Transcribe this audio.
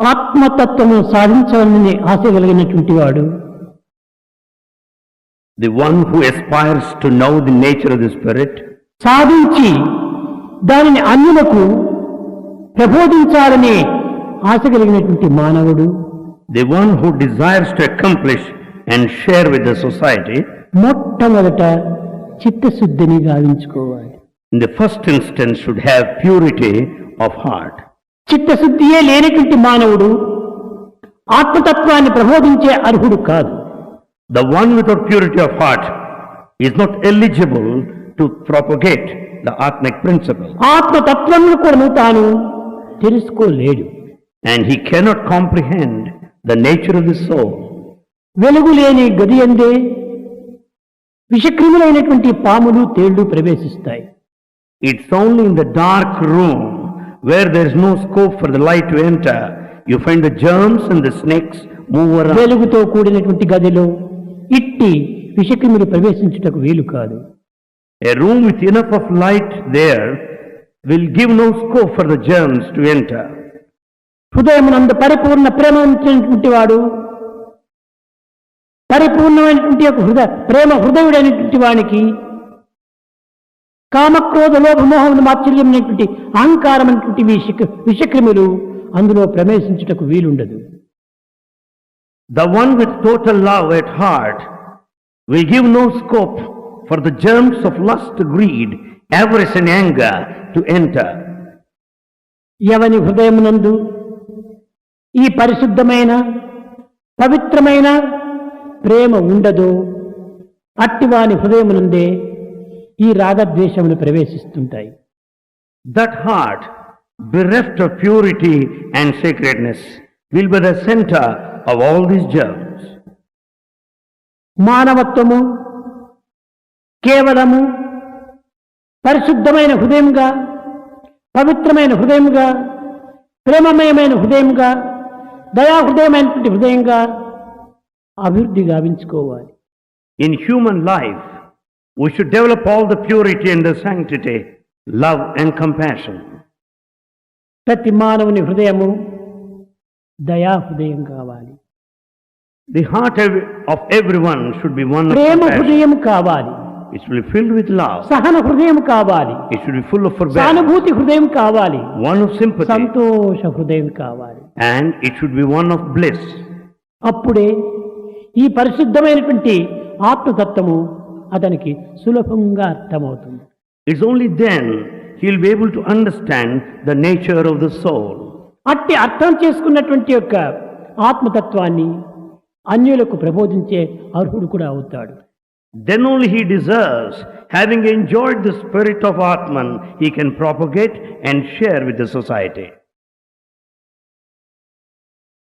ఆత్మతత్వము సాధించాలని ఆశ కలిగినటువంటి వాడు. The one who aspires to know the nature of the spirit సాధించి దానిని అన్యులకు ప్రబోధించాలని ఆశ కలిగినటువంటి మానవుడు. The one who desires to accomplish and share with the society మొట్టమొదట చిత్తశుద్ధిని గావించుకోవాలి. In the first instance should have purity of heart చిత్తశుద్ధియే లేనటువంటి మానవుడు ఆత్మతత్వాన్ని ప్రబోధించే అర్హుడు కాదు. The one without purity of heart is not eligible to propagate the atmic principle ఆత్మతత్వంను కూడా తాను తెలుసుకోలేడు. And he cannot comprehend the nature of the soul వెలుగు లేని గది అందే విషక్రిములైనటువంటి పాములు తేళ్ళు ప్రవేశిస్తాయి. It's only in the dark room where there is no scope for the light to enter. You find the germs and the snakes move around. వెలుగుతో కూడినటువంటి గదిలో ఇట్టి విషక్రిములు ప్రవేశించుటకు వీలు కాదు A room with enough of light there will give no scope for the germs to enter. హృదయమునందు పరిపూర్ణ ప్రేమ ఉంచినటువంటి వాడు పరిపూర్ణమైనటువంటి యొక్క హృదయ ప్రేమ హృదయుడైనటువంటి వానికి కామక్రోధ లోభమోహములు మాత్సర్యమైనటువంటి అహంకారమైనటువంటి విష విషక్రిములు అందులో ప్రవేశించుటకు వీలుండదు The one with total love at heart will give no scope for the germs of lust, greed, avarice and anger to enter. ఎవని హృదయమునందు ఈ పరిశుద్ధమైన పవిత్రమైన ప్రేమ ఉండదో అట్టివాని హృదయమునందే ఈ రాగద్వేషములు ప్రవేశిస్తుంటాయి That heart, bereft of purity and sacredness, will be the center of all these germs. మానవత్వము కేవలము పరిశుద్ధమైన హృదయంగా పవిత్రమైన హృదయంగా ప్రేమమయమైన హృదయంగా దయాహృదయమైనటువంటి హృదయంగా అభివృద్ధి గావించుకోవాలి In human life, we should develop all the purity and the sanctity, love and compassion. ప్రతి మానవుని హృదయము దయా హృదయం కావాలి The heart of everyone should be one of ప్రేమ. హృదయం కావాలి It should be filled with love. సహన హృదయం కావాలి It should be full of forbearance. సానుభూతి హృదయం కావాలి One of sympathy. సంతోష హృదయం కావాలి And it should be one of bliss. అప్పుడే ఈ పరిశుద్ధమైనటువంటి ఆత్మతత్వము అతనికి సులభంగా అర్థమవుతుంది. It's only then he'll be able to understand the nature of the soul అట్టి అర్థం చేసుకున్నటువంటి యొక్క ఆత్మతత్వాన్ని అన్యులకు ప్రబోధించే అర్హుడు కూడా అవుతాడు. Then only he deserves having enjoyed the spirit of Atman he can propagate and share with the society